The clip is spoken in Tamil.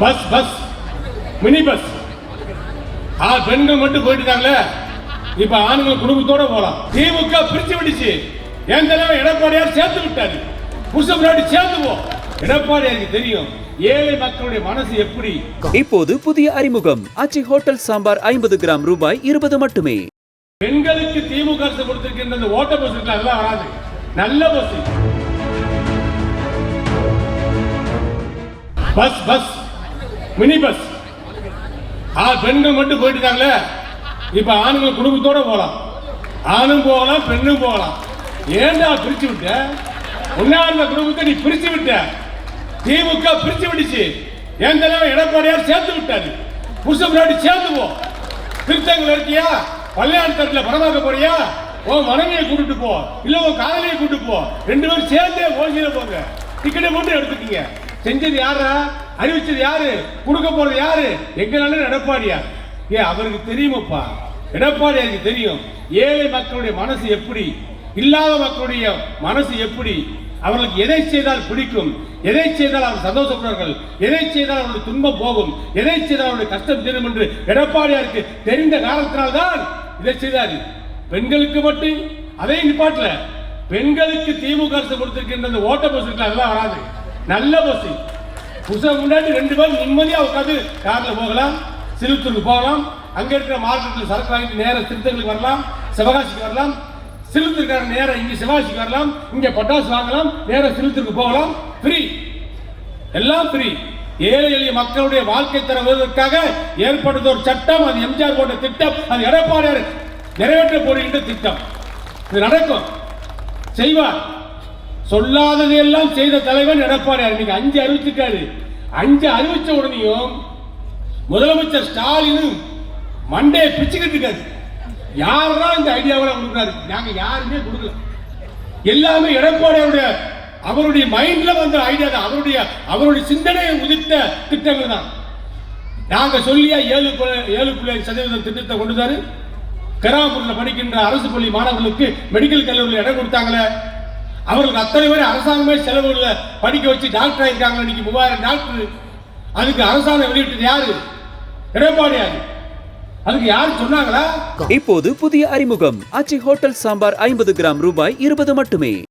Bus bus. மினி பஸ் ஆ பெண்கள் மட்டும் போயிட்டாங்களே இப்ப ஆண்கள் குடும்பத்தோட போலாம். திமுக பிரிச்சு விடுச்சு என் தலைவர் எடப்பாடியார் சேர்த்து விட்டாரு. புருஷ முன்னாடி சேர்த்து போ எடப்பாடியாருக்கு தெரியும். ஏழை மக்களுடைய மனசு எப்படி? இப்போது புதிய அறிமுகம். ஆச்சி ஹோட்டல் சாம்பார் ஐம்பது கிராம் ரூபாய் இருபது மட்டுமே. பெண்களுக்கு திமுக அரசு கொடுத்திருக்கின்ற இந்த ஓட்ட பஸ் அதெல்லாம் வராது. நல்ல bus bus bus. Mini bus ஆ பெண்கள் மட்டும் போயிட்டாங்களே இப்ப ஆணுங்க குடும்பத்தோட போகலாம். ஆணும் போகலாம் பெண்ணும் போகலாம். ஏன்டா பிரிச்சு விட்ட? உன்னார்ந்த குடும்பத்தை நீ பிரிச்சு விட்ட. திமுக பிரிச்சு விடுச்சு என் தலைவர் எடப்பாடியார் சேர்த்து விட்டாரு. புருஷ முன்னாடி சேர்த்து போ திருத்தங்கள் இருக்கியா? பள்ளியாட்டத்தில் பணமாக்க போறியா? உன் மனைவியை கூட்டிட்டு போ. இல்ல உன் காதலியை கூட்டிட்டு போ. ரெண்டு பேரும் சேர்ந்தே ஓசியில போங்க. டிக்கெட்டை மட்டும் எடுத்துக்கீங்க. செஞ்சது யாரா அறிவிச்சது யாரு? கொடுக்க போறது யாரு? எங்க நல்ல எடப்பாடியா ஏ அவருக்கு தெரியுமப்பா? எடப்பாடியாருக்கு தெரியும். ஏழை மக்களுடைய மனசு எப்படி? இல்லாத மக்களுடைய மனசு எப்படி? அவர்களுக்கு எதை செய்தால் பிடிக்கும்? எதை செய்தால் அவர் சந்தோஷப்படுவார்கள்? எதை செய்தால் அவருடைய துன்பம் போகும்? எதை செய்தால் அவருடைய கஷ்டம் தீரும் என்று எடப்பாடியாருக்கு தெரிந்த காரணத்தினால்தான் இதை செய்தார். பெண்களுக்கு மட்டும் அதையும் நிப்பாட்டல பெண்களுக்கு திமுக அரசு கொடுத்திருக்கின்ற அந்த ஓட்ட பஸ் அதெல்லாம் வராது. நல்ல பஸ் புதுசாக முன்னாடி ரெண்டு பேரும் நிம்மதியாக உட்காந்து காரில் போகலாம் சிறுத்தூருக்கு போகலாம் அங்கே இருக்கிற மார்க்கெட்டில் சரக்கு வாங்கிட்டு நேராக திருத்தங்களுக்கு வரலாம் சிவகாசிக்கு வரலாம். சிலுத்திருக்கார நேரம் இங்கே சிவாசிக்கு வரலாம் இங்கே பட்டாசு வாங்கலாம் நேரம் சிறுத்திற்கு போகலாம். ஃப்ரீ எல்லாம் ஃப்ரீ ஏழை எளிய மக்களுடைய வாழ்க்கை தர வருவதற்காக ஏற்படுத்த ஒரு சட்டம் அது எம்ஜிஆர் போட்ட திட்டம் அது எடப்பாடியார் நிறைவேற்ற போடுகின்ற திட்டம். இது நடக்கும். செய்வார். சொல்லாதது எல்லாம் செய்த தலைவன் எடப்பாடியார் இன்னைக்கு அஞ்சு அறிவிச்சிருக்காரு. அஞ்சு அறிவிச்ச உடனேயும் முதலமைச்சர் ஸ்டாலினும் மண்டையை பிச்சுக்கிட்டு இருக்காரு. யாரெல்லாம் இந்த ஐடியாவெல்லாம் கொடுக்குறாரு? நாங்க யாருமே கொடுக்கல. எல்லாமே எடப்பாடியாருடைய அவருடைய மைண்ட்ல வந்த ஐடியா தான். அவருடைய அவருடைய சிந்தனையை உதித்த திட்டங்கள் தான். நாங்க சொல்லியா ஏழு ஏழு புள்ளி சதவீதம் திட்டத்தை கொண்டுதாரு கராமூரில் படிக்கின்ற அரசு பள்ளி மாணவர்களுக்கு மெடிக்கல் கல்லூரியில் இடம் கொடுத்தாங்களே. அவர்களுக்கு அத்தனை பேர் அரசாங்கமே செலவுல படிக்க வச்சு டாக்டர் ஆயிருக்காங்க இன்னைக்கு மூவாயிரம் டாக்டர். அதுக்கு அரசாங்கம் வெளியிட்டது யாரு? எடப்பாடியாரு. அதுக்கு யாரு சொன்னாங்களா? இப்போது புதிய அறிமுகம். அச்சி ஹோட்டல் சாம்பார் ஐம்பது கிராம் ரூபாய் இருபது மட்டுமே.